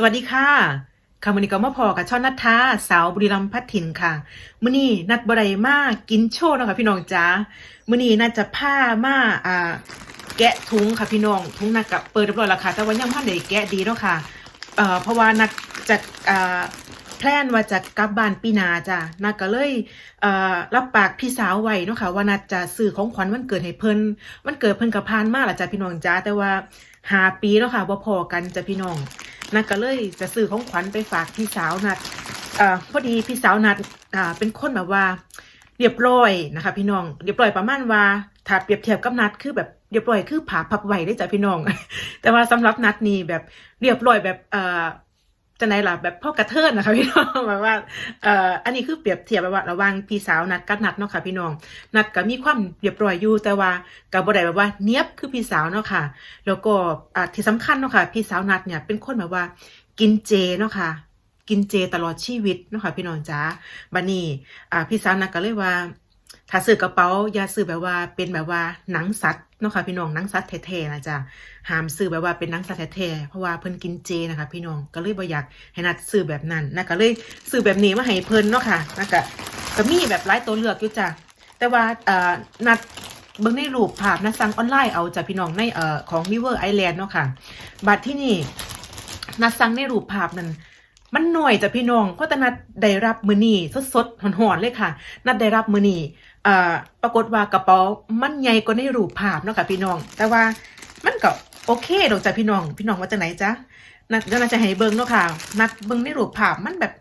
สวัสดีค่ะค่ะมื้อนี้ก็มาพอกับช่อนนัทธาสาวบุรีรัมย์พัฒถิ่นค่ะมื้อนี้นัดบ่ได้มากกินโชว์นะค่ะพี่น้องจ๋ามื้อนี้น่าจะพามาอ่าแกะถุงค่ะพี่น้องถุงนัดก็เปิดเรียบร้อยแล้วค่ะแต่ว่ายังบ่ทันได้แกะดีเนาะค่ะเอ่อเพราะว่านัดจะอ่าแพลนว่าจะกลับบ้านปีนาจ้ะนัดก็เลยเอ่อรับปากพี่สาวไว้เนาะค่ะว่านัดจะซื้อของขวัญวันเกิดให้เพิ่นวันเกิดเพิ่นก็ผ่านมาแล้วจ้ะพี่น้องจ๋าแต่ว่าหาปีแล้วค่ะบ่าพอกันจ้ะพี่น้อง นัดก็เลยจะซื้อของขวัญไปฝากพี่สาวนัดเอ่อพอดีพี่สาวนัดอ่าเป็นคนแบบว่า เรียบร้อยนะคะ พี่น้องเรียบร้อยประมาณว่าถ้าเปรียบเทียบกับนัดคือแบบเรียบร้อยคือผาพับไหวได้จ้ะพี่น้อง แต่ว่าสำหรับนัดนี่แบบเรียบร้อยแบบเอ่อ จะไหนล่ะแบบพ่อกระเทินนะคะพี่น้องแบบว่าเอ่ออันนี้คือเปรียบเทียบแบบว่าระว่างพี่สาวนัดกับนัดเนาะค่ะพี่น้องนัดก็มีความเรียบร้อยอยู่แต่ว่ากับบ่ได้แบบว่าเนี้ยบคือพี่สาวเนาะค่ะ แล้วก็อ่าที่สำคัญเนาะค่ะพี่สาวนัดเนี่ยเป็นคนแบบว่ากินเจเนาะค่ะกินเจตลอดชีวิตเนาะค่ะพี่น้องจ๋าบัดนี้อ่าพี่สาวนัดก็เลยว่า ถ้าซื้อกระเป๋าอย่าซื้อแบบว่าเป็นแบบว่าหนังสัตว์เนาะค่ะพี่น้องหนังสัตว์แท้ๆนะจ๊ะห้ามซื้อแบบว่าเป็นหนังสัตว์แท้ๆเพราะว่าเพิ่นกินเจนะคะ พี่น้องก็เลยบ่อยากให้นัดซื้อแบบนั้นนะก็เลยซื้อแบบนี้มาให้เพิ่นเนาะค่ะนะก็ก็มีแบบหลายตัวเลือกอยู่จ้ะแต่ว่าเอ่อนัดเบิ่งในรูปภาพนะสั่งออนไลน์เอาจ้ะพี่น้องในเอ่อของ River Island เนาะค่ะบัตรที่นี่นัดสั่งในรูปภาพนั้น มันหน่อยจ้ะพี่น้องเพราะแต่นัดได้รับมือนี่สดๆหอนๆเลยค่ะ นัดได้รับมือนีเอ่อปรากฏว่ากระเป๋ามันใหญ่กว่าในรูปภาพเนาะค่ะพี่น้อง แต่ว่ามันก็โอเคดอกจ้ะพี่น้อง พี่น้องว่าจากไหนจ๊ะนัดเดี๋ยวนัดจะให้เบิ่งเนาะค่ะ นัดเบิ่งในรูปภาพมันแบบ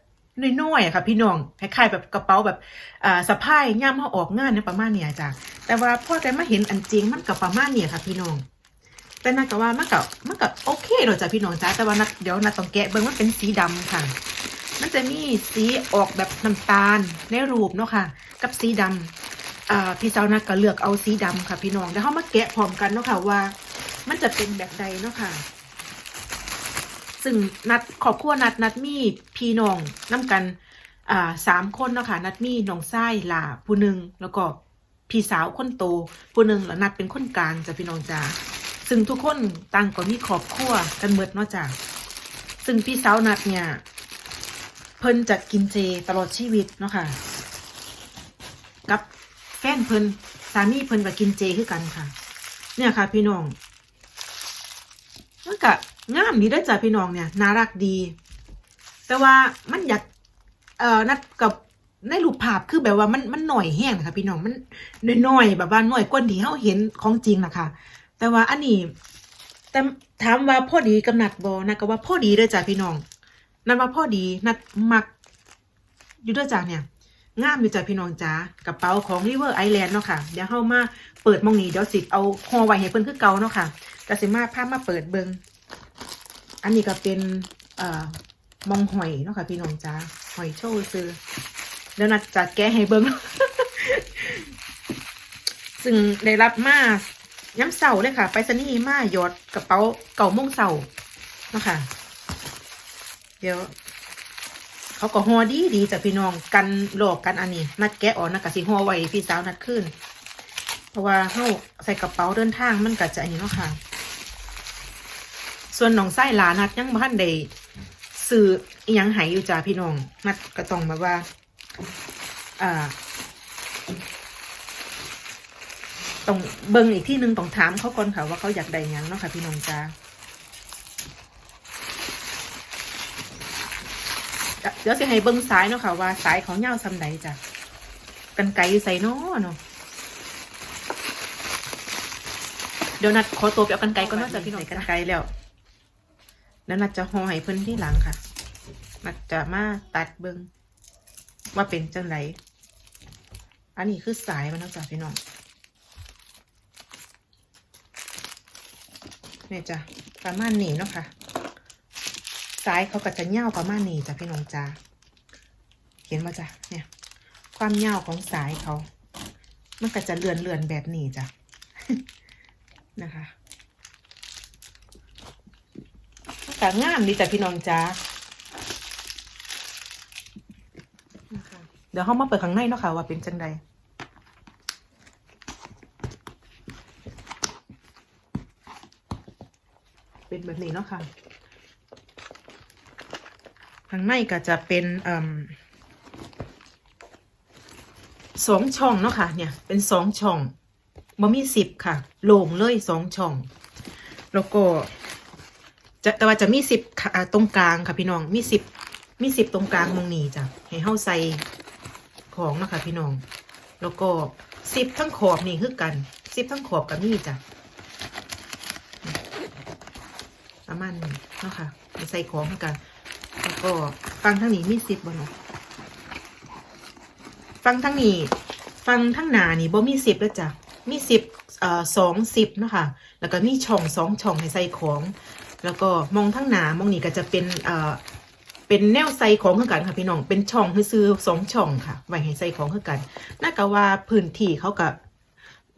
น้อยๆอะค่ะ พี่น้องคล้ายๆแบบกระเป๋าแบบอ่าสะพายย่ามเฮาออกงานเนี่ยประมาณเนี้ยจ้ะแต่ว่าพ่อแต่มาเห็นอันจริงมันก็ประมาณเนี้ยค่ะ พี่น้อง แต่นัดก็ว่ามันก็มันก็โอเคโดยจ้ะพี่น้องจ้าแต่ว่านัดเดี๋ยวนัดต้องแกะเบิ่งมันเป็นสีดำค่ะ มันจะมีสีออกแบบน้ำตาลในรูปเนาะค่ะ กับสีดำอ่าพี่สาวนัดก็เลือกเอาสีดำค่ะ พี่น้องแล้วเขามาแกะพร้อมกันเนาะค่ะว่า มันจะเป็นแบบใดเนาะค่ะ ซึ่งนัดขอบครัวนัดนัดมีพี่น้องน้กันอ่าสามคนเนาะค่ะนัดมีน้องไส้หล่าผู้หนึ่งแล้วก็พี่สาวคนโตผู้หนึ่งแล้วนัดเป็นคนกลางจ้ะพี่น้องจ้า ซึ่งทุกคนต่างก็มีครอบครัวกันเมดเนาะจ้าซึ่งพี่สาวนัดเนี่ย เพิ่นจะกินเจตลอดชีวิตเนาะค่ะ กับแฟนเพิ่นสามีเพิ่นก็กินเจคือกันค่ะ เนี่ยค่ะ พี่น้องมันก็งามดีเด้จ้ะพี่น้องเนี่ยน่ารักดี แต่ว่ามันอยากเอ่อนัดกับในรูปภาพคือแบบว่ามันมันหน่อยแห้งนะคะพี่น้องมันน้อยๆแบบว่าหน่อยกว่าที่เฮาเห็นของจริงนะคะ แต่ว่าอันนี้แต่ถามว่าพ่อดีกับนัดบอนัดก็ว่าพ่อดีเด้อจ้ะพี่น้อง นัดว่าพ่อดีนัดมักอยู่ด้อจ้ะเนี่ยงามอยู่จ้ะพี่น้องจ้ากระเป๋าของ River Island เนาะค่ะ เดี๋ยวเฮามาเปิดมองนี้เดี๋ยวสิเอาห่อไว้ให้เพิ่นคือเก่าเนาะค่ะก็สิมาพามาเปิดเบิงอันนี้ก็เป็นเอ่อมองหอยเนาะค่ะ พี่น้องจ้าหอยโชว์ซื้อแล้วนัดจะแก้ให้เบิ้งซึ่งได้รับมา ย้ำเสาเลยค่ะ ไปสนีย์มาหยอดกระเป๋าเก่าโมงเสาเนาะค่ะ เดี๋ยว เขาก็ห่อดีดีแต่พี่น้องกันหลอกกันอันนี้ นัดแกะออกนัดกะสิห่อไว้พี่สาวนัดขึ้น เพราะว่าเขาใส่กระเป๋าเดินทางมันก็จะอันนี้เนาะค่ะ ส่วนน้องไส้หลานัดยังบ้านใดซื้อยังหายอยู่จ้าพี่น้องนัดก็ต้องแบบว่า อ่า ต้องเบิ่งอีกที่หนึ่งต้องถามเขาก่อนค่ะว่าเขาอยากได้หยังเนาะค่ะพี่น้องจ้าเดี๋ยวสิให้เบิ่งสายเนาะค่ะว่าสายเขาเงาวซำใดจ้ะกันไกลอยู่ใส่เนาะเนาะเดี๋ยวนัดขอตัวไปเอากันไกลก่อนเนาะจ้ะพี่น้องกันไกลแล้วแล้วนัดจะห่อให้เพิ่นที่หลังค่ะนัดจะมาตัดเบิงว่าเป็นจังไรอันนี้คือสายมันเนาะจ้ะพี่น้อง เนี่ยจ้ะประมาณนี้เนาะค่ะสายเขาก็จะเง่าประมาณนี้จ้ะพี่น้องจ้าเห็นมาจ้ะเนี่ย ความเง่าของสายเขา มันก็จะเลื่อนเลื่อนๆแบบนี้จ้ะนะคะแต่งามดีแต่พี่น้องจ้านะคะเดี๋ยวเขามาเปิดข้างในเนาะค่ะว่าเป็นจังใด เป็นแบบนี้เนาะค่ะข้างในก็จะเป็นอสองช่องเนาะค่ะ เนี่ย เป็นสองช่องบ่มีสิบค่ะ โล่งเลยสองช่อง แล้วก็จะแต่ว่าจะมีสิบตรงกลางค่ะพี่น้อง มีสิบมีสิบตรงกลางมองนี้จ้ะ ให้เฮาใส่ของเนาะคะพี่น้อง แล้วก็สิบทั้งขอบนี่คือกันสิบทั้งขอบกับนี่จ้ะ ประมาณนี้เนาะค่ะให้ใส่ของคือกัน แล้วก็ฟังทั้งนี้มีสิบบ่เนาะฟังทั้งนี้ ฟังทั้งหนานี่บ่มีสิบแล้วจ้ะมีสิบเอ่อสองสิบเนาะค่ะ แล้วก็มีช่องสองช่องให้ใส่ของ แล้วก็มองทั้งหนามองนี่ก็จะเป็นเอ่อเป็นแนวใส่ของคือกันค่ะพี่น้อง เป็นช่องให้ซื้อสองช่องค่ะ ไว้ให้ใส่ของคือกันน่าก็ว่าพื้นที่เขากับ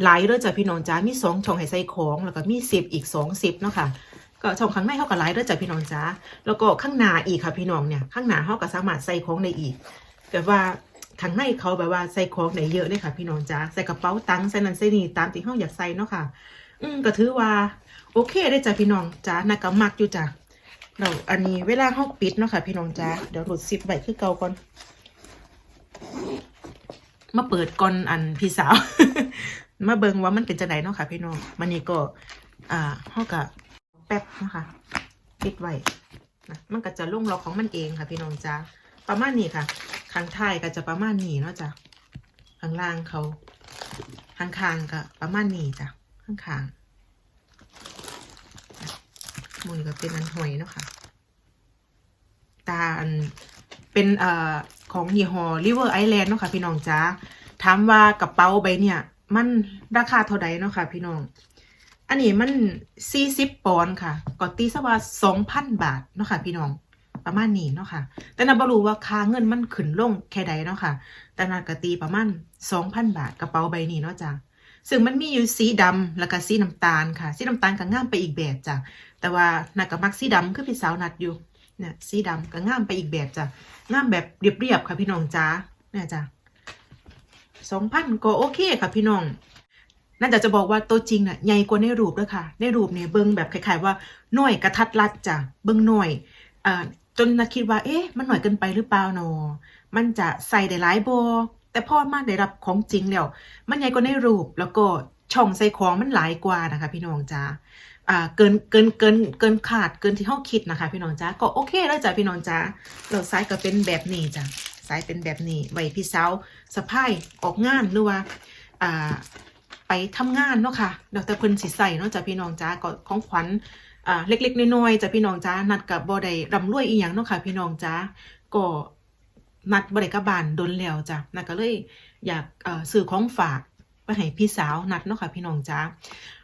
หลายเด้อจ้ะพี่น้องจ้ามีสองช่องให้ใส่ของ แล้วก็มีสิบอีกสองสิบเนาะค่ะ ก็ช่องข้างในเขากับหลายเด้อจ้ะพี่น้องจ้าแล้วก็ข้างหน้าอีกค่ะพี่น้องเนี่ยข้างหน้าเขาก็สามารถใส่ของได้อีกแบบว่าข้างในเขาแบบว่าใส่ของได้เยอะเลยค่ะ พี่น้องจ้าใส่กระเป๋าตังค์ใส่นั่นใส่นี่ตามที่เขาอยากใส่เนาะค่ะ อืมก็ถือว่า โอเคได้จ้ะพี่น้องจ้าน่าก็มักอยู่จ้ะเราอันนี้เวลาเขาปิดเนาะค่ะพี่น้องจ้าเดี๋ยวหลุดซิปไว้คือเก่าก่อนมาเปิดก่อนอันพี่สาว มาเบิงว่ามันเป็นจะไหนเนาะค่ะ พี่น้องมันนี่ก็ อ่าเขากับ แป๊บนะคะปิดไว้นะมันก็จะลุ่งล็อกของมันเองค่ะพี่น้องจ้าประมาณนี้ค่ะข้างท้ายก็จะประมาณนี้เนาะจ้ะข้างล่างเขาข้างคางๆก็ประมาณนี้จ้ะข้างคางๆมือก็เป็นอันหอยเนาะค่ะตาอันเป็นเอ่อของยี่ห้อ River Island เนาะค่ะพี่น้องจ้าถามว่ากระเป๋าใบเนี่ย มันราคาเท่าใดเนาะค่ะพี่น้อง อันนี้มันสี่สิบปอนด์ค่ะก็ตีซะว่าสองพันบาทเนาะค่ะ พี่น้องประมาณนี้เนาะค่ะ แต่นาบรู้ว่าค่าเงินมันขึ้นลงแค่ใดเนาะค่ะ แต่นากตีประมาณสองพันบาทกระเป๋าใบนี้เนาะจ้ะซึ่งมันมีอยู่สีดำแล้วก็สีน้ำตาลค่ะ สีน้ำตาลก็งามไปอีกแบบจ้ะ แต่ว่านักมักสีดำคือพี่สาวนัดอยู่เนี่ยสีดำก็งามไปอีกแบบจ้ะงามแบบเรียบๆค่ะพี่น้องจ้าเนี่ยจ้ะสองพันก็โอเคค่ะพี่น้อง น่าจะจะบอกว่าตัวจริงน่ะใหญ่กว่าในรูปด้วยค่ะ ในรูปเนี่ยเบิ้งแบบคล้ายๆว่าหน่อยกระทัดรัดจ้ะเบิ้งหน่อยอ่าจนนาคิดว่า เอ๊ะ มันหน่อยเกินไปหรือเปล่าเนอมันจะใส่ได้หลายโบแต่พอมาได้รับของจริงแล้ว มันใหญ่กว่าในรูปแล้วก็ช่องใส่ของมันหลายกว่านะคะ พี่น้องจ้าอ่าเกินเกินเกินเกินขาดเกินที่เฮาคิดนะคะ พี่น้องจ้าก็โอเคแล้วจ้ะพี่น้องจ้าเราซ้ายก็เป็นแบบนี้จ้ะซ้ายเป็นแบบนี้ไว้พี่สาวสะพายออกงานหรือว่าอ่า ไปทำงานเนาะค่ะดี๋ยวแต่เพิ่นสิใส่เนาะจ้ะพี่น้องจ้าก็ของขวัญอ่าเล็กๆน้อยๆจ้ะพี่น้องจ้านัดกับบ่ได้ร่ำรวยอีหยังเนาะค่ะพี่น้องจ้าก็นัดบ่ได้กลับบ้านดนแล้วจ้ะนัดก็เลยอยากอ่อซื้อของฝากไปให้พี่สาวนัดเนาะค่ะพี่น้องจ้า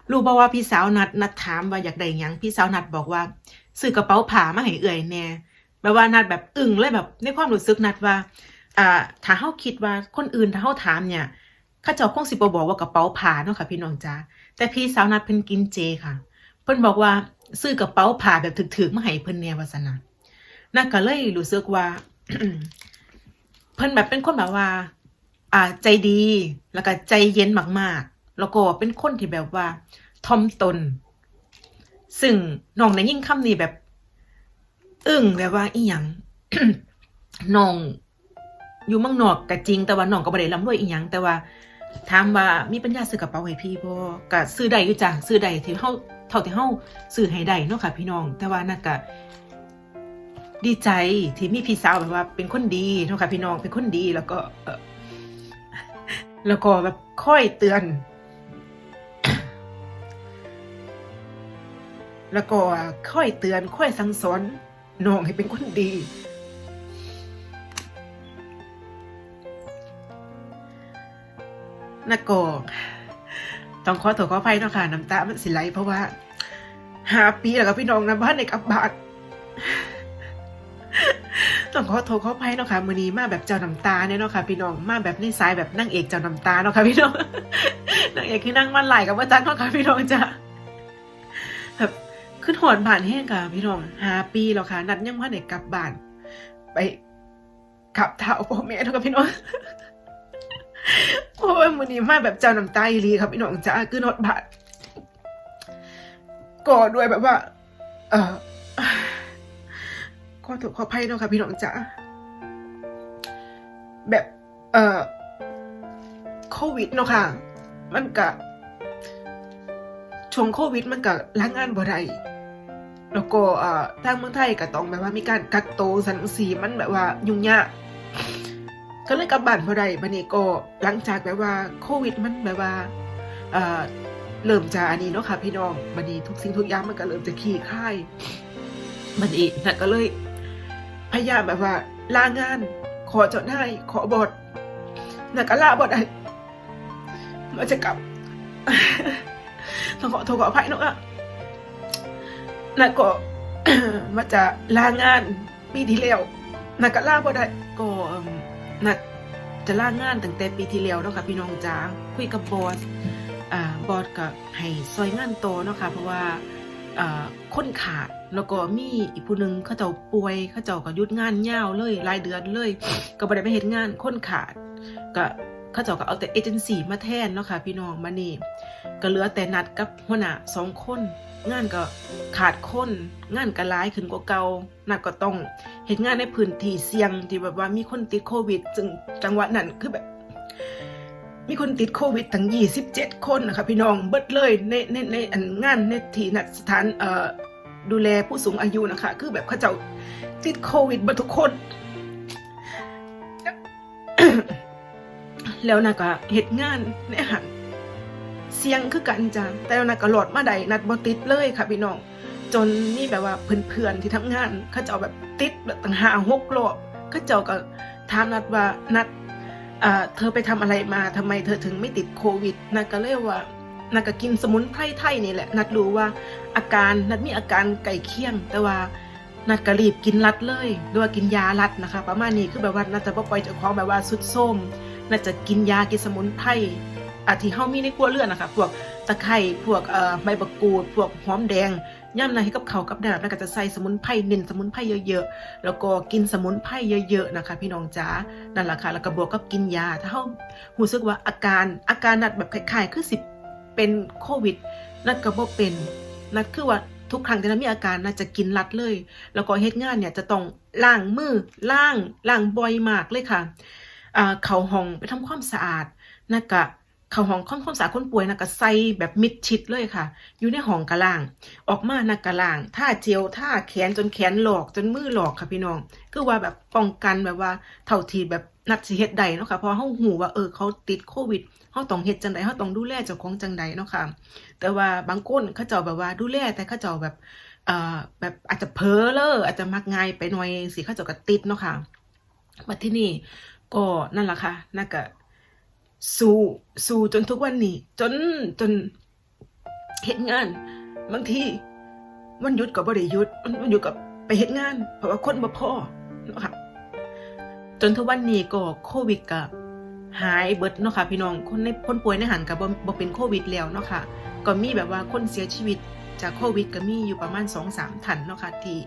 รู้บ่ว่าพี่สาวนัดนัดถามว่าอยากได้หยังพี่สาวนัดบอกว่าซื้อกระเป๋าผ้ามาให้เอื่อยแน่แบบว่านัดแบบอึ้งเลยแบบในความรู้สึกนัดว่าอ่าถ้าเฮาคิดว่าคนอื่นถ้าเฮาถามเนี่ย ข้าเจ้าคงสิบ่บอกว่ากระเป๋าผ้าเนาะค่ะพี่น้องจ้าแต่พี่สาวนัดเพิ่นกินเจค่ะ เพิ่นบอกว่าซื้อกระเป๋าผ้าแบบถึกๆมาให้เพิ่นแน่ว่าซั่นน่ะนัดก็เลยรู้สึกว่า เพิ่นแบบเป็นคนแบบว่า อ่าใจดี แล้วก็ใจเย็นมากๆ แล้วก็เป็นคนที่แบบว่าทอมตน ซึ่งน้องได้ยิ่งคำนี้แบบ อึ้งแบบว่าอีหยังน้องอยู่มืองนอกก็จริง แต่ว่าน้องก็บ่ได้ร่ำรวยอีหยังแต่ว่า ถามว่ามีปัญญาซื้อกระเป๋าให้พี่บ่ก็ซื้อได้อยู่จ้ะซื้อได้ที่เฮาเท่าที่เฮาซื้อให้ได้เนาะค่ะ พี่น้อง แต่ว่านั่นก็ดีใจที่มีพี่สาวแบบว่า เป็นคนดีเนาะค่ะ พี่น้องเป็นคนดีแล้วก็แล้วก็แบบค่อยเตือน แล้วก็ค่อยเตือน ค่อยสั่งสอนน้องให้เป็นคนดี แล้วก็ต้องขอโทษขออภัยเนาะค่ะน้ำตามันสิไหลเพราะว่าหาปีแล้วก็พี่น้องนะบ้านในกับบาดต้องขอโทษขออภัยเนาะค่ะมือนี้มาแบบเจ้าน้ำตาเนี่ยเนาะค่ะพี่น้องมาแบบในสายแบบนั่งเอกเจ้าน้ำตาเนาะค่ะพี่น้องนางเอกคือนั่งมันไหลกับว่าจันเนาะค่ะพี่น้องจ้ะแบบขึ้นหอนผ่านแห้งค่ะพี่น้องหาปีแล้วค่ะ นัดยังว่าไหนกับบ้านไปขับเท้าพ่อแม่เนาะค่ะพี่น้อง อ้ยมือนี้มาแบบเจ้าน้ำตาอีหลีครับพี่น้องจ้าคือนอดบาดก็ด้วยแบบว่า เออขอโทษขออภัยเนาะค่ะพี่น้องจ๋าแบบ เอ่อโควิดเนาะค่ะ มันกะช่วงโควิด มันกะล้างงานบ่ได้แล้วก็เออทางเมืองไทยก็ต้องแบบว่ามีการกักโตวสันสีมันแบบว่ายุ่งยาก ก็เลยกลับบ้านบ่ได้บัดนี้ก็หลังจากแบบว่าโควิดมันแบบว่าเอ่อเริ่มจะอันนี้เนาะค่ะพี่น้องบัดนี้ทุกสิ่งทุกอย่างมันก็เริ่มจะคลี่คลายมันอีกนะก็เลยพยายามแบบว่าลางาน ขอเจ้านายขอบทนะก็ลาบทได้มันจะกลับต้องขอโทษขออภัยเนอะนะก็มาจะลางานปีที่แล้วนะก็ลาบทได้ก็ นะจะล่างานตั้งแต่ปีที่แล้วเนาะค่ะพี่น้องจ๋าคุยกับบอสอ่าบอสก็ให้ซอยงานโตเนาะค่ะเพราะว่าอ่าคนขาดแล้วก็มีอีกผู้หนึงเขาเจ้าป่วยเขาเจ้าก็ยุดงานยาวเลยรายเดือนเลย ก็บ่ได้ไปเฮ็ดงานคนขาดก็ เขาเจ้าก็เอาแต่เอเจนซี่มาแทนเนาะค่ะพี่น้องมานี่ก็เหลือแต่นัดกับหัวหน้าสองคน งานก็ขาดคนงานก็หลายขึ้นกว่าเก่านัดก็ต้องเฮ็ดงานในพื้นที่เสี่ยงที่แบบว่ามีคนติดโควิดซึ่งจังหวะนั้นคือแบบ มีคนติดโควิดทั้ง27คนนะคะพี่น้องเบิดเลยในในในอันงานในที่นัดสถานเอ่อดูแลผู้สูงอายุนะคะ คือแบบเขาเจ้าติดโควิดเบิดทุกคน แล้วนะก็เหตุงานในอาหารเสียงคือกันจ้ะแต่วนะก็หลอดมาใดนัดบติดเลยค่ะพี่น้องจนนี่แบบว่าเพื่อนๆที่ทำงานเขาเจ้าแบบติดแบบต่างหาหกรอบเขาเจ้าก็ถามนัดว่านัดอ่าเธอไปทำอะไรมาทำไมเธอถึงไม่ติดโควิดนัดก็เลยว่านัดก็กินสมุนไพรไทยนี่แหละ นัดรู้ว่าอาการนัดมีอาการไก่เคียง แต่ว่านัดก็รีบกินรัดเลยหรือว่ากินยารัดนะคะ ประมาณนี้คือแบบว่านัดจะบ่ปล่อยเจ้าของแบบว่าสุดโทร นัดจะกินยากินสมุนไพรอาทิเฮามีในครัวเรือนนะคะพวกตะไคร้พวกใบบักกูด พวกหอมแดงย่ำนะให้กับเขากับแดาบนัดก็จะใส่สมุนไพรเน้นสมุนไพรเยอะๆ แล้วก็กินสมุนไพรเยอะๆนะคะ พี่น้องจ๋านั่นแหละค่ะแล้วก็บวกกับกินยา ถ้าเขารู้สึกว่าอาการอาการนัดแบบคล้ายๆ คือสิเป็นโควิด นัดก็บ่เป็น นัดคือว่าทุกครั้งที่นัดมีอาการนัดจะกินรัดเลย แล้วก็เฮ็ดงานเนี่ยจะต้องล้างมือล้างล้างบ่อยมากเลยค่ะ อ่าเข้าห้องไปทำความสะอาดนัดก็เข้าห้องทำความสะอาดคนป่วยนัดก็ใส่แบบมิดชิดเลยค่ะ อยู่ในห้องกะล่าง ออกมานักะล่างท่าเจียวท่าแขนจนแขนหลอกจนมือหลอกค่ะพี่น้องคือว่าแบบป้องกันแบบว่าเท่าทีแบบนัดสิเฮ็ดใดเนาะค่ะเพราะเฮาหูว่าเออเขาติดโควิดเฮาต้องเฮ็ดจังใดเฮาต้องดูแลเจ้าของจังใดเนาะค่ะ แต่ว่าบางคนเขาเจ้าแบบว่าดูแลแต่เขาเจ้าแบบเอ่อแบบอาจจะเพ้อเลออาจจะมักง่ายไปหน่อยสิเขาเจ้าก็ติดเนาะค่ะมาที่นี่ ก็นั่นแหละค่ะน่าก็สู้สู้จนทุกวันนี้ จนจนเฮ็ดงาน บางทีวันหยุดก็บ่ได้หยุดวันหยุดก็ไปเฮ็ดงาน เพราะว่าคนบ่พ่อเนาะค่ะ จนทุกวันนี้ก็โควิดก็หายเบิดเนาะค่ะพี่น้องคนในคนป่วยในหันก็บ่บ่เป็นโควิดแล้วเนาะค่ะก็มีแบบว่าคนเสียชีวิตจากโควิดก็มีอยู่ประมาณ2-3ท่านเนาะค่ะที่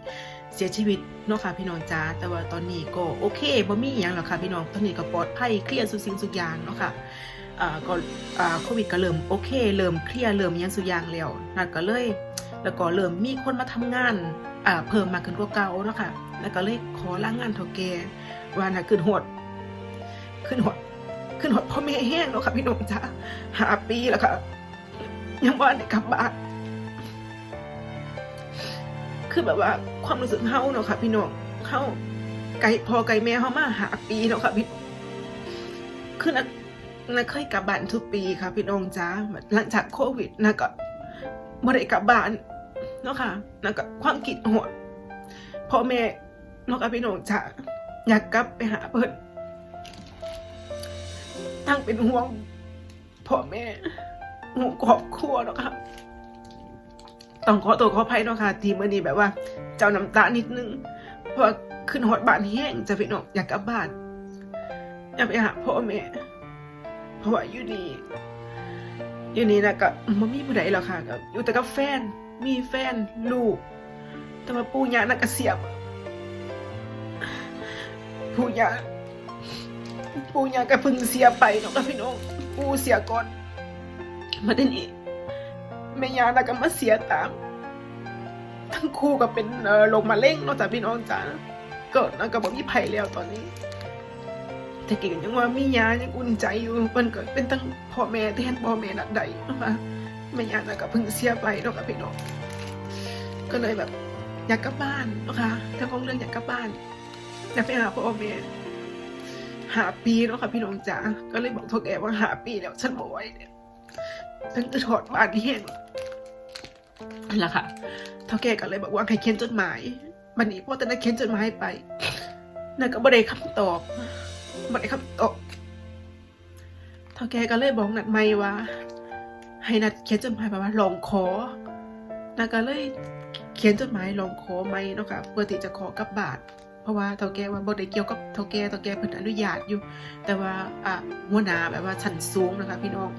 เสียชีวิตเนาะค่ะพี่น้องจ้าแต่ว่าตอนนี้ก็โอเคบ่มีหยังหรอกค่ะพี่น้องตอนนี้ก็ปลอดภัยเคลียร์ทุกสิ่งทุกอย่างเนาะค่ะอ่าก็อ่าโควิดก็เริ่มโอเค เริ่มเคลียร์เริ่มยังสุกอย่างแล้วนั่นก็เลย แล้วก็เริ่มมีคนมาทำงานอ่าเพิ่มมากขึ้นกว่าเก่าเนาะค่ะแล้วก็เลยขอลางงานเท่าแกว่าน่ะขึ้นหดขึ้นหดขึ้นหดพ่อแม่แห้งแล้วค่ะพี่น้องจ้าหาปีแล้วค่ะยังบ่ได้กลับบ้าน คือแบบว่าความรู้สึกเฮาเนาะค่ะพี่น้องเฮาไกลพอไกลแม่เฮามาหาปีเนาะค่ะพี่คือนักนักเคยกลับบ้านทุกปีค่ะ พี่น้องจ้าหลังจากโควิดนะก็บ่ได้กลับบ้านเนาะค่ะแล้วก็ความคิดหดพ่อแม่เนาะค่ะพี่น้องจ้าอยากกลับไปหาเพิ่นตั้งเป็นห่วงพ่อแม่ห่วงครอบครัวเนาะค่ะ ต้องขอตัวขออภัยเนาะค่ะทีมื่อนี้แบบว่า เจ้าน้ำตานิดนึงเพราะขึ้นหอดบ้านแห้งจะพี่น้องอยากกลับบ้านอยากไปหาพ่อแม่เพราะว่าอยู่นี่อยู่นี่นะก็มันมีผู้ใดหรอกค่ะก็อยู่แต่กับแฟนมีแฟนลูก แต่ว่าปู่ย่าน่ะก็เสียบปู่ย่าปู่ย่าก็เพิ่งเสียไปเนาะค่ะพี่น้องปู่เสียก่อนมาได้นี่ แม่ยานะก็มาเสียตาม ทั้งคู่ก็เป็นเอ่อลงมาเล่งนอกจากพี่น้องจ๋าเกิดนะกับบอกพี่ไผ่แล้วตอนนี้ แต่เก่งยังว่ามียายังอุ่นใจอยู่มันก็เป็นตั้งพ่อแม่แทนพ่อแม่นัดใดนะคะไม่ยานะก็เพิ่งเสียไปนาะค่ะพี่น้อง ก็เลยแบบอยากกลับบ้านนะคะถ้าของเรื่องอยากกลับบ้านอยากไปหาพ่อแม่หาปีเนาะค่ะพี่น้องจ๋าก็เลยบอกโทแกว่าหาปีแล้วฉันบอกไว้เนี่ย ฉันจะถอดบ้านที่แห้งนั่นแหละค่ะเท่าแกก็เลยบอกว่าให้เขียนจดหมายบันนี้พ่อตอนนั้นเขียนจดหมายไปนั่นก็บ่ได้คำตอบบ่ได้คำตอบเท่าแกก็เลยบอกนัดไม่ว่า ให้นัดเขียนจดหมายแบบว่าลองขอนัดก็เลยเขียนจดหมายลองขอไมเนาะค่ะเพื่อที่จะขอกับบานเพราะว่าเท่าแก่ว่าบ่ได้เกี่ยวกับเท่าแก่เท่าแก่เพิ่นอนุญาตอยู่ แต่ว่าอะหัวหน้าแบบว่าชั้นสูงนะคะ พี่น้อง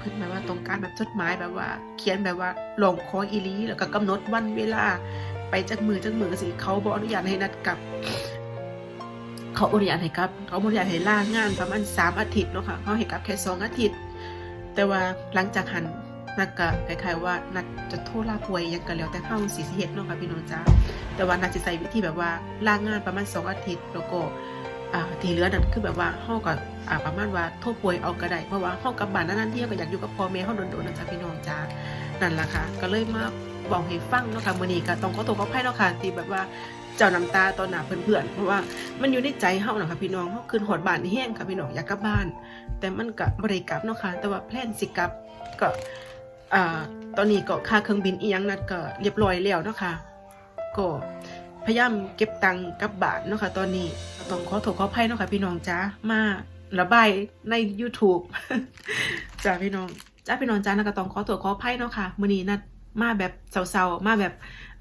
เพิ่นแบบว่าต้องการแบบจดหมายแบบว่า เขียนแบบว่าหลองขออีลีแล้วก็กำหนดวันเวลา ไปจักมือจักมือสิเขาบ่อนุญาตให้นัดกลับ เขาอนุญาตให้กลับ เขาอนุญาตให้ลางานประมาณสามอาทิตย์เนาะค่ะเขาให้กลับแค่สองอาทิตย์ แต่ว่าหลังจากหันนัดก็คล้ายๆว่านัดจะโทษลาป่วยยังก็แล้วแต่เฮาสิสิเฮ็ดเนาะค่ะพี่น้องจ้าแต่ว่านัดสิใช้วิธีแบบว่าลางานประมาณสองอาทิตย์แล้วก็ ที่เหลือนั่นคือแบบว่าเฮาก็ประมาณว่าโทษป่วยเอาก็ได้เพราะว่าเฮากับบ้านนานที่เฮาก็อยากอยู่กับพ่อแม่เฮาโดนๆนะจ๊ะพี่น้องจ้านั่นล่ะค่ะ ก็เลยมาบอกให้ฟังเนาะค่ะมื้อนี้ก็ต้องขอโทษขออภัยเนาะค่ะที่แบบว่าเจ้าน้ำตาตอนหน้าเพื่อนๆเพราะว่ามันอยู่ในใจเฮาเนาะค่ะพี่น้องเฮาคืนหอดบ้านแห้งค่ะพี่น้องอยากกลับบ้าน แต่มันก็บ่ได้กลับเนาะค่ะแต่ว่าแพลนสิกลับก็อ่าตอนนี้ก็ค่าเครื่องบินอีหยังนัดก็เรียบร้อยแล้วเนาะค่ะก็พยายามเก็บตังค์กลับบ้านเนาะค่ะตอนนี้ ต้องขอโทษขออภัยเนาะค่ะพี่น้องจ้ามาระบายใน YouTube จ้าพี่น้องจ้าพี่น้องจ้านะก็ต้องขอโทษขออภัยเนาะค่ะมื้อนี้นัดมาแบบเศร้าๆ มาแบบ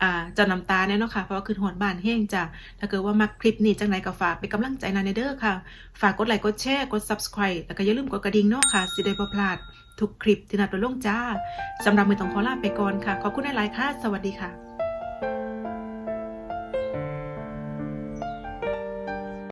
อ่าเจ้าน้ำตาเนี่ยเนาะค่ะ เพราะว่าคือหอนบ้านแห้งจ้ะ ถ้าเกิดว่ามักคลิปนี้จังไหนก็ฝากเป็นกำลังใจนะในเด้อค่ะ ฝากกดไลค์ กดแชร์ กด subscribe แล้วก็อย่าลืมกดกระดิ่งเนาะค่ะ สิได้บ่พลาด ทุกคลิปที่นัดไปลงจ้า สำหรับมือต้องขอลาไปก่อนค่ะ ขอบคุณหลายๆค่ะ สวัสดีค่ะ